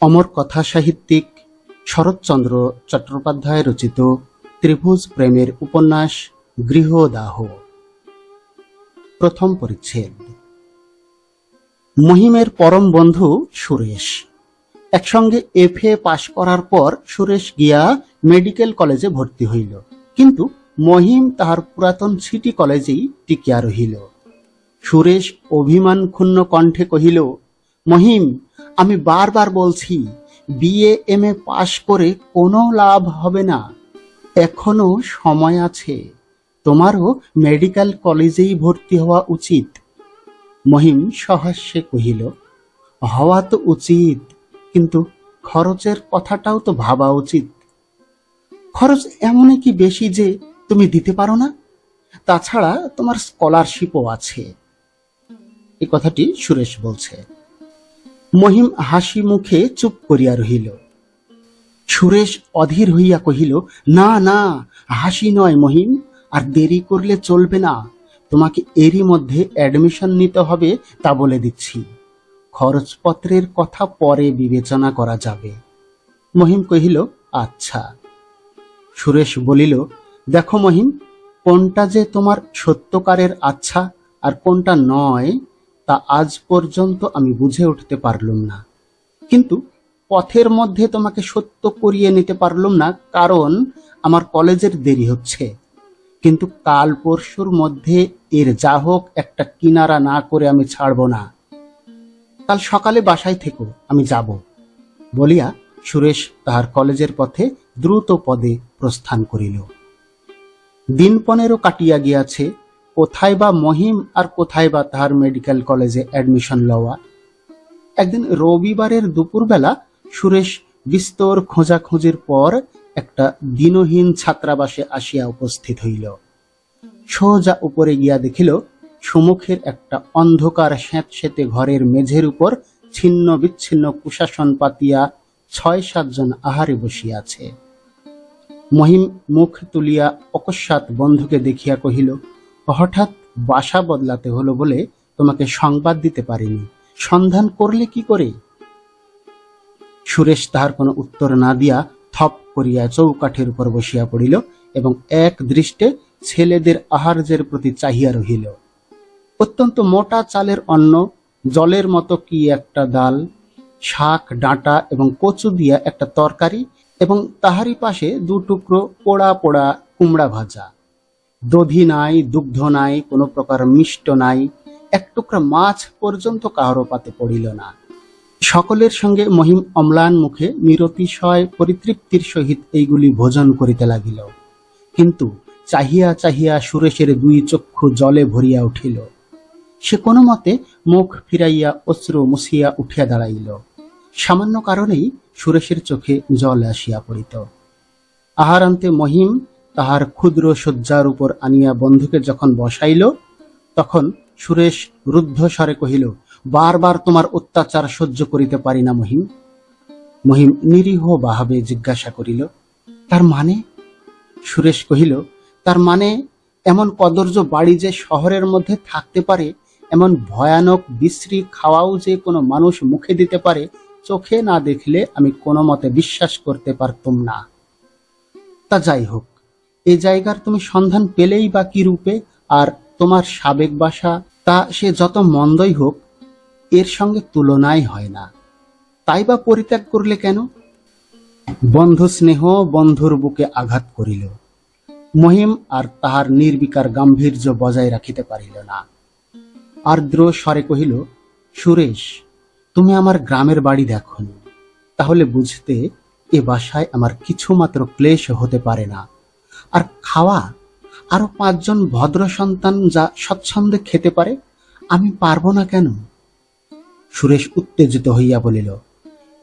অমর কথা সাহিত্যিক শরৎচন্দ্র চট্টোপাধ্যায় রচিত ত্রিভুজ প্রেমের উপন্যাস গৃহদাহ। প্রথম পরিচ্ছেদ। মহিমের পরম বন্ধু সুরেশ। একসঙ্গে এফ এ পাশ করার পর সুরেশ গিয়া মেডিকেল কলেজে ভর্তি হইল। কিন্তু মহিম তাহার পুরাতন সিটি কলেজেই টিকিয়া রহিল। সুরেশ অভিমান ক্ষুণ্ণ কণ্ঠে কহিল, মহিম, আমি বারবার বলছি, বিএ, এম, এ পাশ করে কোনো লাভ হবে না। এখনও সময় আছে। তোমারও মেডিকেল কলেজেই ভর্তি হওয়া উচিত। মহিম সহাস্যে কহিল, হওয়া তো উচিত, কিন্তু খরচের কথাটাও তো ভাবা উচিত। খরচ এমনই কি বেশি যে তুমি দিতে পারো না? তাছাড়া তোমার স্কলারশিপও আছে। এই কথাটি সুরেশ বলছে। মহিম হাসি মুখে চুপ করিয়া রহিল। সুরেশ অধীর হইয়া কহিল, না না, হাসি নয় মহিম, আর দেরি করলে চলবে না। তোমাকে এরই মধ্যে অ্যাডমিশন নিতে হবে, তা বলে দিচ্ছি। খরচপত্রের কথা পরে বিবেচনা করা যাবে। মহিম কহিল আচ্ছা। সুরেশ বলিল, দেখো মহিম, কোনটা যে তোমার সত্যকারের আচ্ছা আর কোনটা নয় তা আজ পর্যন্ত আমি বুঝে উঠতে পারলুম না। কিন্তু পথের মধ্যে তোমাকে সত্য করিয়ে নিতে পারলুম না কারণ আমার কলেজের দেরি হচ্ছে। কিন্তু কাল পরশুর মধ্যে এর যা হোক একটা কিনারা না করে আমি ছাড়ব না। কাল সকালে বাসায় থেকো, আমি যাব। বলিয়া সুরেশ তাহার কলেজের পথে দ্রুত পদে প্রস্থান করিল। দিন পনেরো কাটিয়া গিয়াছে কোথায় বা মহিম আর কোথায় বা তাহার মেডিকেল কলেজে অ্যাডমিশন লওয়া? একদিন রবিবারের দুপুরবেলা সুরেশ বিস্তর খোঁজাখুঁজির পর একটা দিনহীন ছাত্রাবাসে আসিয়া উপস্থিত হইল। সোজা উপরে গিয়া দেখিল, সুমুখের একটা অন্ধকার স্যাঁতস্যাঁতে ঘরের মেঝের উপর ছিন্ন বিচ্ছিন্ন কুশাসন পাতিয়া ছয় সাতজন আহারে বসিয়াছে মহিম মুখ তুলিয়া অকস্মাৎ বন্ধুকে দেখিয়া কহিল হঠাৎ বাসা বদলাতে হলো বলে তোমাকে সংবাদ দিতে পারিনি। সন্ধান করলে কি করে? সুরেশ তাহার কোনো উত্তর না দিয়া থপ করিয়া চৌকাঠের উপর বসিয়া পড়িল এবং এক দৃষ্টে ছেলেদের আহার্যের প্রতি চাহিয়া রহিল। অত্যন্ত মোটা চালের অন্ন, জলের মতো কি একটা ডাল, শাক, ডাঁটা এবং কচু দিয়া একটা তরকারি এবং তাহারই পাশে দু টুকরো পোড়া পোড়া কুমড়া ভাজা। দধি নাই, দুগ্ধ নাই, কোনো প্রকার মিষ্ট নাই, এক টুকরা মাছ পর্যন্ত কাহারও পাতে পড়িল না। সকলের সঙ্গে মহিম অম্লান মুখে নিরতিশয় পরিতৃপ্তির সহিত এইগুলি ভোজন করিতে লাগিল। কিন্তু চাহিয়া চাহিয়া সুরেশের দুই চক্ষু জলে ভরিয়া উঠিল। সে কোনো মতে মুখ ফিরাইয়া, অশ্রু মুছিয়া উঠিয়া দাঁড়াইল। সামান্য কারণেই সুরেশের চোখে জল আসিয়া পড়িত। আহারান্তে মহিম তাহার ক্ষুদ্র শয্যার উপর আনিয়া বন্ধুকে যখন বসাইল, তখন সুরেশ রুদ্ধ স্বরে কহিল, বারবার তোমার অত্যাচার সহ্য করিতে পারি না মহিম মহিম নিরীহ ভাবে জিজ্ঞাসা করিল, তার মানে? সুরেশ কহিল, তার মানে এমন কদর্য বাড়ি যে শহরের মধ্যে থাকতে পারে, এমন ভয়ানক বিশ্রী খাওয়াও যে কোনো মানুষ মুখে দিতে পারে, চোখে না দেখলে আমি কোনো মতে বিশ্বাস করতে পারতুম না। তা যাই হোক এই জায়গার তুমি সন্ধান পেলেই বা কি রূপে, আর তোমার সাবেক বাসা, তা সে যত মন্দই হোক, এর সঙ্গে তুলনাই হয় না। তাই বা পরিত্যাগ করলে কেন? বন্ধু স্নেহ বন্ধুর বুকে আঘাত করিল। মহিম আর তাহার নির্বিকার গাম্ভীর্য বজায় রাখিতে পারিল না। আর্দ্র স্বরে কহিল, সুরেশ, তুমি আমার গ্রামের বাড়ি দেখো তাহলে বুঝতে এ বাসায় আমার কিছু মাত্র ক্লেশ হতে পারে না। আর খাওয়া, আরও পাঁচজন ভদ্র সন্তান যা স্বচ্ছন্দে খেতে পারে, আমি পারব না কেন? সুরেশ উত্তেজিত হইয়া বলিল,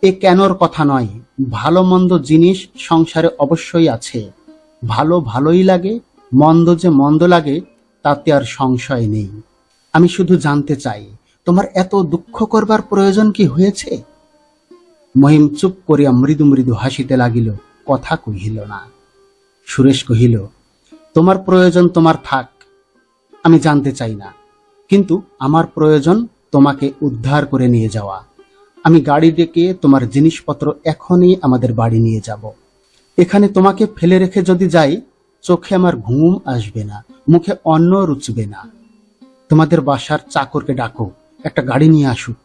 এ কেনর কথা নয়? ভালো মন্দ জিনিস সংসারে অবশ্যই আছে। ভালো ভালোই লাগে, মন্দ যে মন্দ লাগে, তাতে আর সংশয় নেই। আমি শুধু জানতে চাই, তোমার এত দুঃখ করবার প্রয়োজন কি হয়েছে? মহিম চুপ করিয়া মৃদু মৃদু হাসিতে লাগিল, কথা কহিল না। সুরেশ কহিল, তোমার প্রয়োজন তোমার থাক, আমি জানতে চাই না। কিন্তু আমার প্রয়োজন তোমাকে উদ্ধার করে নিয়ে যাওয়া। আমি গাড়ি ডেকে তোমার জিনিসপত্র এখনই আমাদের বাড়ি নিয়ে যাব। এখানে তোমাকে ফেলে রেখে যদি যাই, চোখে আমার ঘুম আসবে না, মুখে অন্ন রুচবে না। তোমাদের বাসার চাকরকে ডাকো, একটা গাড়ি নিয়ে আসুক।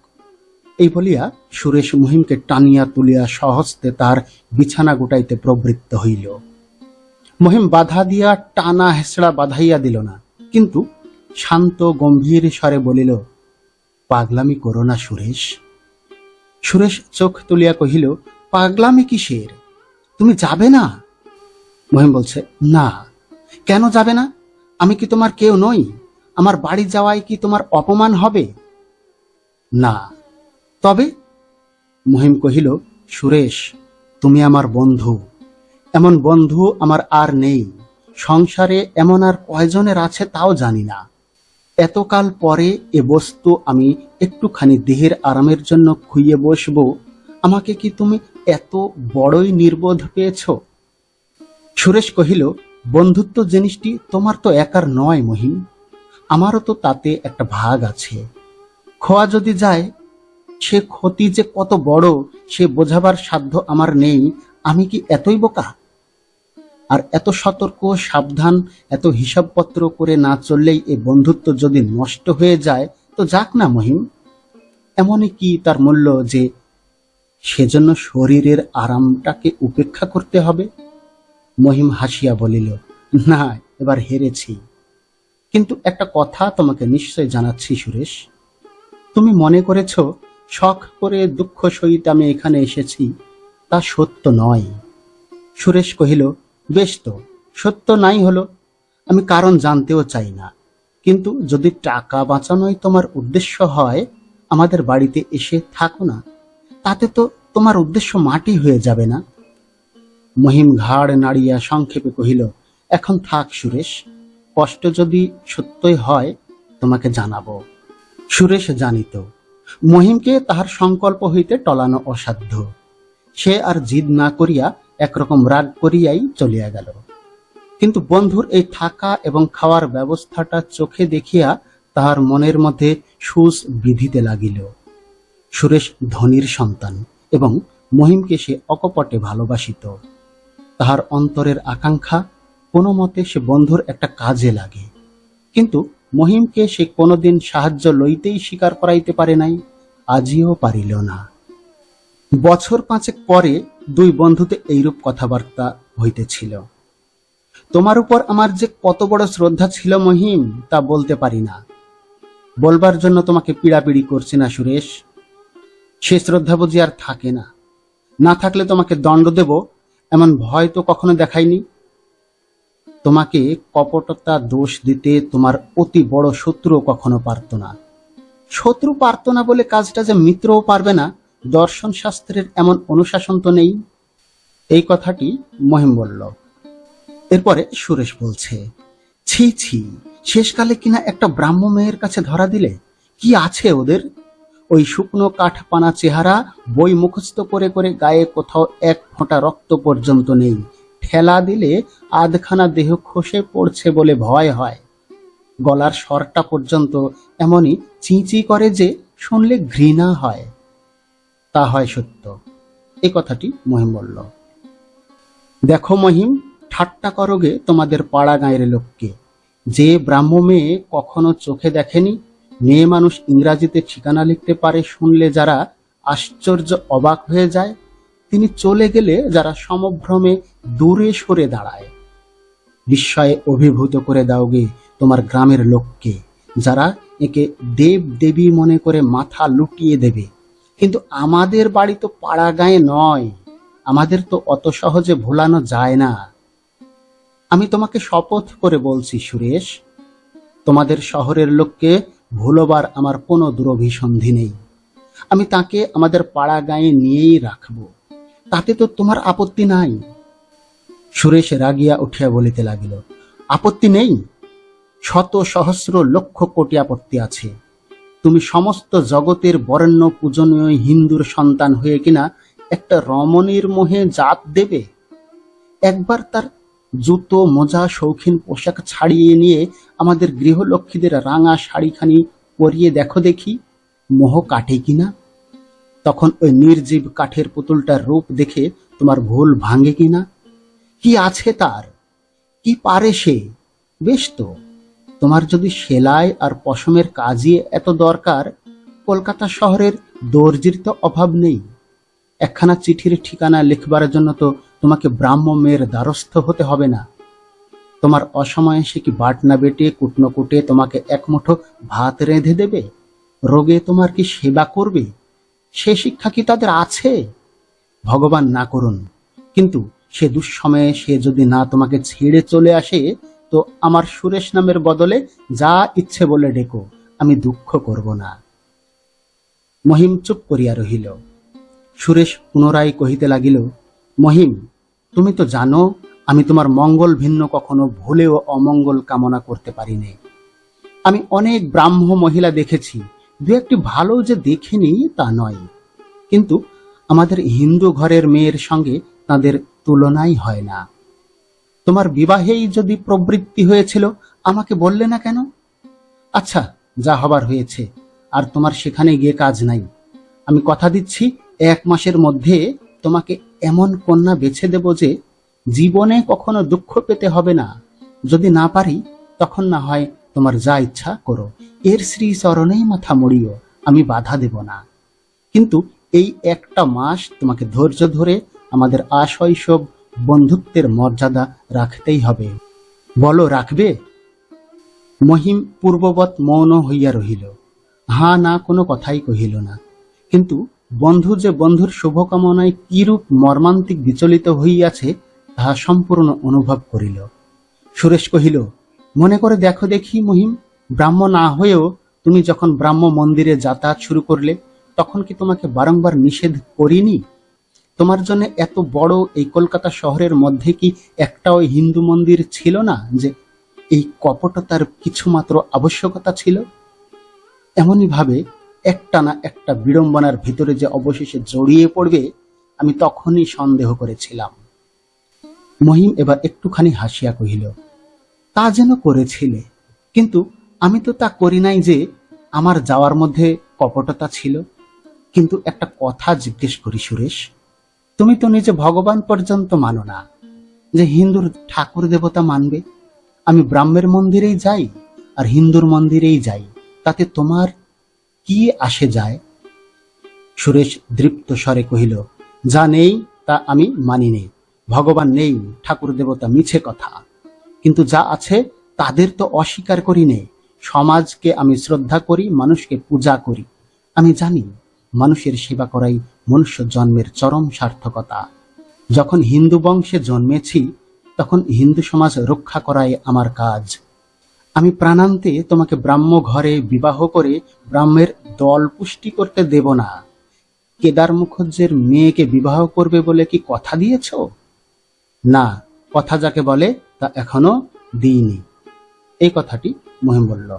এই বলিয়া সুরেশ মহিমকে টানিয়া তুলিয়া সহস্তে তার বিছানা গোটাইতে প্রবৃত্ত হইল। মহিম বাধা দিয়া টানা হেসড়া বাধাইয়া দিল না। কিন্তু শান্ত গম্ভীর স্বরে বলিল, পাগলামি করো না সুরেশ। সুরেশ চোখ তুলিয়া কহিল, পাগলামি কিসের? তুমি যাবে না? মহিম বলছে, না। কেন যাবে না? আমি কি তোমার কেউ নই? আমার বাড়ি যাওয়ায় কি তোমার অপমান হবে? না। তবে? মহিম কহিল, সুরেশ, তুমি আমার বন্ধু। এমন বন্ধু আমার আর নেই। সংসারে এমন আর কয়জনের আছে তাও জানি না। এতকাল পরে এ বস্তু আমি একটুখানি দেহের আরামের জন্য খুইয়ে বসবো। আমাকে কি তুমি এত বড়ই নির্বোধ পেয়েছ? সুরেশ কহিল, বন্ধুত্ব জিনিসটি তোমার তো একার নয় মহিম আমারও তো তাতে একটা ভাগ আছে। খোয়া যদি যায়, সে ক্ষতি যে কত বড়, সে বোঝাবার সাধ্য আমার নেই। আমি কি এতই বোকা? আর এত সতর্ক, সাবধান, এত হিসাবপত্র করে না চললেই এ বন্ধুত্ব যদি নষ্ট হয়ে যায়, তো যাক না মহিম। এমনই কি তার মূল্য যে সেজন্য শরীরের আরামটাকে উপেক্ষা করতে হবে? মহিম হাসিয়া বলিল, না, এবার হেরেছি। কিন্তু একটা কথা তোমাকে নিশ্চয় জানাচ্ছি, সুরেশ। তুমি মনে করেছ, শখ করে দুঃখ সহিত আমি এখানে এসেছি, তা সত্য নয়। সুরেশ কহিল বেশ তো, সত্য নাই হলো। আমি কারণ জানতেও চাই না। কিন্তু যদি টাকা বাঁচানোই তোমার উদ্দেশ্য হয়, আমাদের বাড়িতে এসে থাকো না। তাতে তো তোমার উদ্দেশ্য মাটি হয়ে যাবে না। মহিম ঘাড় নাড়িয়া সংক্ষেপে কহিল, এখন থাক সুরেশ, কষ্ট যদি সত্যই হয়, তোমাকে জানাব। সুরেশ জানিত, মহিমকে তাহার সংকল্প হইতে টলানো অসাধ্য। সে আর জিদ না করিয়া একরকম রাগ করিয়াই চলিয়া গেল। কিন্তু বন্ধুর এই থাকা এবং খাওয়ার ব্যবস্থাটা চোখে দেখিয়া তাহার মনের মধ্যে সুস বিধিতে লাগিল। সুরেশ ধনির সন্তান এবং মহিমকে সে অকপটে ভালোবাসিত। তাহার অন্তরের আকাঙ্ক্ষা কোনো মতে সে বন্ধুর একটা কাজে লাগে। কিন্তু মহিমকে সে কোনোদিন সাহায্য লইতেই স্বীকার করাইতে পারে নাই, আজিও পারিল না। বছর পাঁচেক পরে দুই বন্ধুতে এইরূপ কথাবার্তা হইতেছিল। তোমার উপর আমার যে কত বড় শ্রদ্ধা ছিল মহিম, তা বলতে পারি না। বলবার জন্য তোমাকে পীড়াপিড়ি করছি না, সুরেশ। সে শ্রদ্ধা বুঝি আর থাকে না। না থাকলে তোমাকে দণ্ড দেব, এমন ভয় তো কখনো দেখাইনি। তোমাকে কপটতা দোষ দিতে তোমার অতি বড় শত্রু কখনো পারত না। শত্রু পারত না বলে কাজটা যে মিত্রও পারবে না দর্শন শাস্ত্রের এমন অনুশাসন তো নেই। এই কথাটি মহিম বলল। এরপরে সুরেশ বলছে, ছি ছি, শেষকালে কিনা একটা ব্রাহ্ম মেয়ের কাছে ধরা দিলে? কি আছে ওদের? ওই শুকনো কাঠপানা চেহারা বই মুখস্থ করে করে গায়ে কোথাও এক ফোঁটা রক্ত পর্যন্ত নেই। ঠেলা দিলে আধখানা দেহ খসে পড়ছে বলে ভয় হয়। গলার স্বরটা পর্যন্ত এমনই চিঁচি করে যে শুনলে ঘৃণা হয়। তা হয় সত্য। এ কথাটি মহিম বলল। দেখো মহিম, ঠাট্টা করোগে তোমাদের পাড়া গাঁয়ের লোককে। যে ব্রাহ্ম মেয়ে কখনো চোখে দেখেনি, মেয়ে মানুষ ইংরাজিতে ঠিকানা লিখতে পারে শুনলে যারা আশ্চর্য অবাক হয়ে যায়, তিনি চলে গেলে যারা সমভ্রমে দূরে সরে দাঁড়ায়। বিস্ময়ে অভিভূত করে দাওগে তোমার গ্রামের লোককে, যারা একে দেব দেবী মনে করে মাথা লুটিয়ে দেবে। কিন্তু আমাদের বাড়ি তো পাড়া গায়ে নয়। আমাদের তো অত সহজে ভোলানো যায় না। আমি তোমাকে শপথ করে বলছি, সুরেশ, তোমাদের শহরের লোককে ভুলবার আমার কোনো দুরভিসন্ধি নেই। আমি তাকে আমাদের পাড়া গায়ে নিয়েই রাখব। তাতে তো তোমার আপত্তি নাই। সুরেশ রাগিয়া উঠিয়া বলিতে লাগিল, আপত্তি নেই? শত সহস্র লক্ষ কোটি আপত্তি আছে। তুমি সমস্ত জগতের বরেণ্য পূজনীয় হিন্দুর সন্তান হয়ে কিনা একটা রমণীর মোহে জাত দেবে? একবার তার জুতো, মোজা, শৌখিন পোশাক ছাড়িয়ে নিয়ে আমাদের গৃহলক্ষ্মীদের রাঙা শাড়িখানি পরিয়ে দেখো দেখি, মোহ কাটে কিনা? তখন ওই নির্জীব কাঠের পুতুলটার রূপ দেখে তোমার ভুল ভাঙে কিনা? কি আছে তার? কি পারে সে? বেশ তো। তোমার যদি সেলাই আর পশমের কাজই এত দরকার, কলকাতা শহরের দর্জির তো অভাব নেই। একখানা চিঠির ঠিকানা লিখবার জন্য তো তোমাকে ব্রাহ্ম মেয়ের দ্বারস্থ হতে হবে না। তোমার অসময়ে সে কি বাটনা বেটে, কুটনো কুটে তোমাকে এক মুঠো ভাত রেঁধে দেবে? রোগে তোমার কি সেবা করবে? সে শিক্ষা কি তাদের আছে? ভগবান না করুন, কিন্তু সে দুঃসময়ে সে যদি না তোমাকে ছেড়ে চলে আসে তো আমার সুরেশ নামের বদলে যা ইচ্ছে বলে ডেকো, আমি দুঃখ করব না। মহিম চুপ করিয়া রহিল। সুরেশ পুনরায় কহিতে লাগিল, মহিম, তুমি তো জানো, আমি তোমার মঙ্গল ভিন্ন কখনো ভুলেও অমঙ্গল কামনা করতে পারিনি। আমি অনেক ব্রাহ্ম মহিলা দেখেছি, দু একটি ভালো যে দেখিনি তা নয়। কিন্তু আমাদের হিন্দু ঘরের মেয়ের সঙ্গে তাদের তুলনাই হয় না। তোমার বিবাহেই যদি প্রবৃত্তি হয়েছিল, আমাকে বললে না কেন? আচ্ছা যা হবার হয়েছে, আর তোমার সেখানে গিয়ে কাজ নাই। আমি কথা দিচ্ছি, এক মাসের মধ্যে তোমাকে এমন কন্যা বেছে দেব যে জীবনে কখনো দুঃখ পেতে হবে না। যদি না পারি, তখন না হয় তোমার যা ইচ্ছা করো। এর শ্রী চরণেই মাথা মরিও আমি বাধা দেব না। কিন্তু এই একটা মাস তোমাকে ধৈর্য ধরে আমাদের আশৈশব বন্ধুত্বের মর্যাদা রাখতেই হবে। বলো, রাখবে? মহিম পূর্ববৎ মৌন হইয়া রহিল। হা না কোনো কথাই কহিল না। কিন্তু বন্ধু যে বন্ধুর শুভকামনায় কিরূপ মর্মান্তিক বিচলিত হইয়াছে, তাহা সম্পূর্ণ অনুভব করিল। সুরেশ কহিল, মনে করে দেখো দেখি মহিম, ব্রাহ্ম না হয়েও তুমি যখন ব্রাহ্ম মন্দিরে যাতায়াত শুরু করলে, তখন কি তোমাকে বারংবার নিষেধ করিনি? তোমার জন্য এত বড় এই কলকাতা শহরের মধ্যে কি একটাও হিন্দু মন্দির ছিল না যে এই কপটতার কিছুমাত্র আবশ্যকতা ছিল? এমনই ভাবে একটা না একটা বিড়ম্বনার ভিতরে যে অবশেষে জড়িয়ে পড়বে, আমি তখনই সন্দেহ করেছিলাম। মহিম এবার একটুখানি হাসিয়া কহিল, তা যেন করেছিলে, কিন্তু আমি তো তা করি নাই যে আমার যাওয়ার মধ্যে কপটতা ছিল। কিন্তু একটা কথা জিজ্ঞেস করি, সুরেশ। তুমি তো নিজে ভগবান পর্যন্ত মানো না। যে হিন্দুর ঠাকুর দেবতা মানবে? আমি ব্রাহ্মের মন্দিরেই যাই আর হিন্দুর মন্দিরেই যাই, তাতে তোমার কি আসে যায়? সুরেশ দৃপ্ত স্বরে কহিল, যা নেই, তা আমি মানি নেই ভগবান নেই, ঠাকুর দেবতা মিছে কথা। কিন্তু যা আছে, তাদের তো অস্বীকার করি নে। সমাজকে আমি শ্রদ্ধা করি, মানুষকে পূজা করি। আমি জানি মানুষের সেবা করাই মনুষ্য জন্মের চরম সার্থকতা। যখন হিন্দু বংশে জন্মেছি, তখন হিন্দু সমাজ রক্ষা করাই আমার কাজ। আমি প্রাণান্তে তোমাকে ব্রাহ্ম ঘরে বিবাহ করে ব্রাহ্মের দল পুষ্টি করতে দেব না। কেদার মুখর্জের মেয়েকে বিবাহ করবে বলে কি কথা দিয়েছ? না, কথা যাকে বলে তা এখনও দিইনি। এই কথাটি মহিম বলল।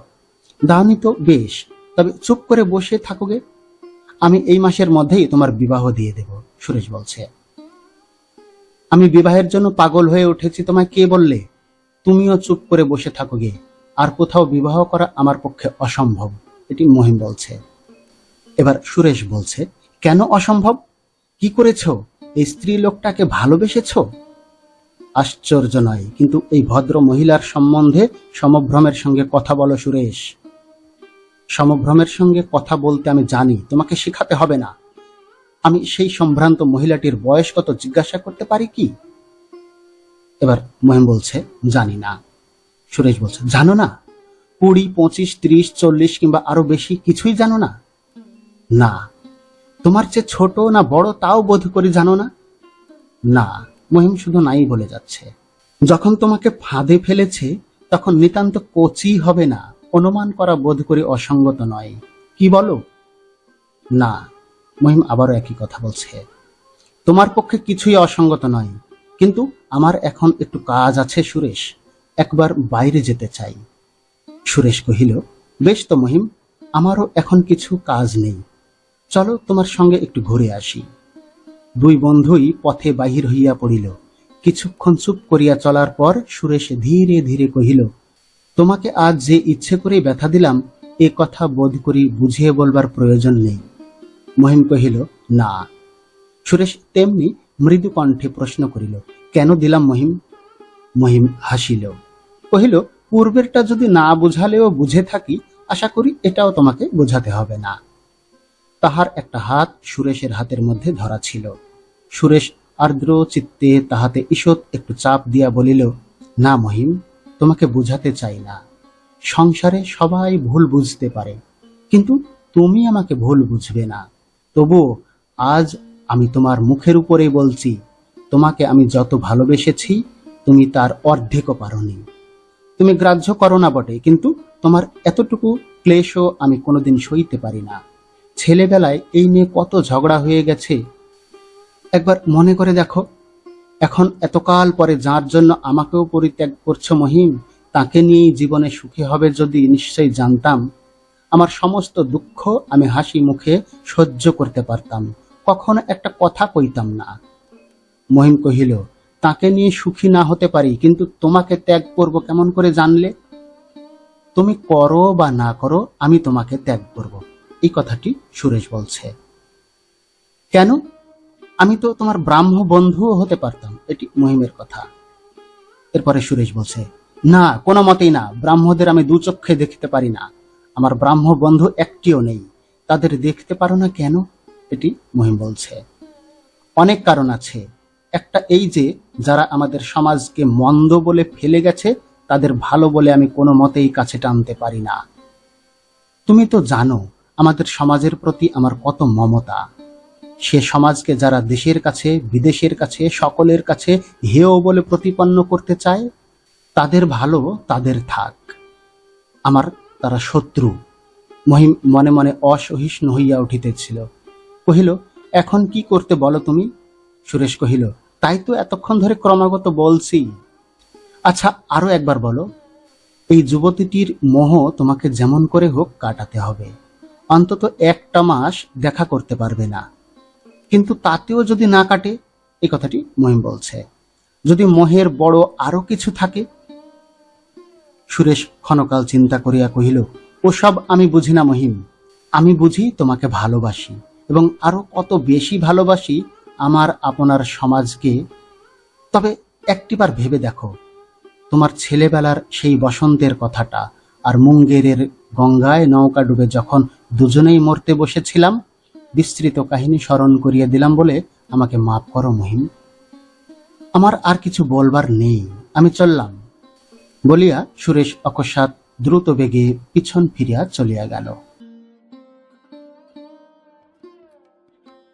দাওনি তো, বেশ, তবে চুপ করে বসে থাকোগে আমি এই মাসের মধ্যেই তোমার বিবাহ দিয়ে দেব, সুরেশ বলছে। আমি বিবাহের জন্য পাগল হয়ে উঠেছি, তোমায় কে বললে? তুমিও চুপ করে বসে থাকোগে আর কোথাও বিবাহ করা আমার পক্ষে অসম্ভব, এটি মহিম বলছে। এবার সুরেশ বলছে, কেন অসম্ভব? কি করেছ? এই স্ত্রী লোকটাকে ভালোবেসেছ? আশ্চর্য নয়, কিন্তু এই ভদ্র মহিলার সম্বন্ধে সমভ্রমের সঙ্গে কথা বলো সুরেশ। সমভ্রমের সঙ্গে কথা বলতে আমি জানি, তোমাকে শেখাতে হবে না। আমি সেই সম্ভ্রান্ত মহিলাটির বয়স কত জিজ্ঞাসা করতে পারি কি? এবার মহিম বলছে, জানি না। সুরেশ বলছে, জানো না? কুড়ি, পঁচিশ, ত্রিশ, চল্লিশ কিংবা আরও বেশি কিছুই জানো না? না। তোমার চেয়ে ছোট না বড় তাও বোধ করি জানো না? না। মহিম শুধু নাই বলে যাচ্ছে। যখন তোমাকে ফাঁদে ফেলেছে, তখন নিতান্ত কচি হবে না। অনুমান করা বোধ করি অসঙ্গত নয়। কি বলো? না, মহিম আবারও একই কথা বলছে। তোমার পক্ষে কিছুই অসঙ্গত নয়, কিন্তু আমার এখন একটু কাজ আছে সুরেশ, একবার বাইরে যেতে চাই। সুরেশ কহিল, বেশ তো মহিম, আমারও এখন কিছু কাজ নেই। চলো তোমার সঙ্গে একটু ঘুরে আসি। দুই বন্ধুই পথে বাহির হইয়া পড়িল। কিছুক্ষণ চুপ করিয়া চলার পর সুরেশ ধীরে ধীরে কহিল তোমাকে আজ যে ইচ্ছে করে ব্যথা দিলাম, এ কথা বোধ করি বুঝিয়ে বলবার প্রয়োজন নেই। মহিম কহিল, না। সুরেশ তেমনি মৃদু কণ্ঠে প্রশ্ন করিল, কেন দিলাম মহিম? মহিম হাসিল, কহিল, পূর্বেরটা যদি না বুঝালেও বুঝে থাকি, আশা করি এটাও তোমাকে বোঝাতে হবে না। তাহার একটা হাত সুরেশের হাতের মধ্যে ধরা ছিল। সুরেশ আর্দ্র চিত্তে তাহাতে ঈষৎ একটু চাপ দিয়া বলিল, না মহিম। তোমাকে বুঝাতে চাই না। সংসারে সবাই ভুল বুঝতে পারে, কিন্তু তুমি আমাকে ভুল বুঝবে না। তবুও আজ আমি তোমার মুখের উপরেই বলছি, তোমাকে আমি যত ভালোবেসেছি, তুমি তার অর্ধেকও পারোনি। তুমি গ্রাহ্য করো না বটে, কিন্তু তোমার এতটুকু ক্লেশও আমি কোনোদিন সইতে পারি না। ছেলেবেলায় এই নিয়ে কত ঝগড়া হয়ে গেছে। একবার মনে করে দেখো এখন এতকাল পরে যার জন্য আমাকেও পরিত্যাগ করছ মহিম, তাকে নিয়েই জীবনে সুখী হবে যদি নিশ্চয়ই জানতাম। আমার সমস্ত দুঃখ আমি হাসি মুখে সহ্য করতে পারতাম। কখনো একটা কথা কইতাম না। মহিম কহিল, তাকে নিয়ে সুখী না হতে পারি, কিন্তু তোমাকে ত্যাগ করব কেমন করে জানলে? তুমি করো বা না করো, আমি তোমাকে ত্যাগ করব। এই কথাটি সুরেশ বলছে। কেন? আমি তো তোমার ব্রাহ্ম বন্ধুও হতে পারতাম, এটি মহিমের কথা। এরপরে সুরেশ বলছে, না, কোনো মতেই না, ব্রাহ্মদের আমি দু চক্ষে দেখতে পারি না। আমার ব্রাহ্ম বন্ধু একটিও নেই। তাদের দেখতে পারো না কেন? এটি মহিম বলছে। অনেক কারণ আছে। একটা এই যে, যারা আমাদের সমাজকে মন্দ বলে ফেলে গেছে, তাদের ভালো বলে আমি কোনো মতেই কাছে টানতে পারি না। তুমি তো জানো, আমাদের সমাজের প্রতি আমার কত মমতা। সে সমাজকে যারা দেশের কাছে, বিদেশের কাছে, সকলের কাছে হেয় বলে প্রতিপন্ন করতে চায়, তাদের ভালো, তাদের থাক। আমার তারা শত্রু। মহিম, মনে মনে অসহিষ্ণু হইয়া উঠিতেছিল। কহিল, এখন কি করতে বলো তুমি? সুরেশ কহিল, তাই তো এতক্ষণ ধরে ক্রমাগত বলছি। আচ্ছা আরও একবার বলো। এই যুবতীটির মোহ তোমাকে যেমন করে হোক কাটাতে হবে। অন্তত একটা মাস দেখা করতে পারবে না। কিন্তু তাতেও যদি না কাটে, এই কথাটি মহিম বলছে। যদি মহের বড় আরও কিছু থাকে? সুরেশ ক্ষণকাল চিন্তা করিয়া কহিল, ওসব আমি বুঝি না মহিম। আমি বুঝি তোমাকে ভালোবাসি এবং আরও কত বেশি ভালোবাসি আমার আপনার সমাজকে। তবে একটিবার ভেবে দেখো, তোমার ছেলেবেলার সেই বসন্তের কথাটা আর মুঙ্গেরের গঙ্গায় নৌকা ডুবে যখন দুজনেই মরতে বসেছিলাম বিস্তৃত কাহিনী স্মরণ করিয়ে দিলাম বলে আমাকে মাফ করো মহিম। আমার আর কিছু বলবার নেই, আমি চললাম। বলিয়া সুরেশ অকস্মাৎ দ্রুত বেগে পিছন ফিরিয়া চলিয়া গেল।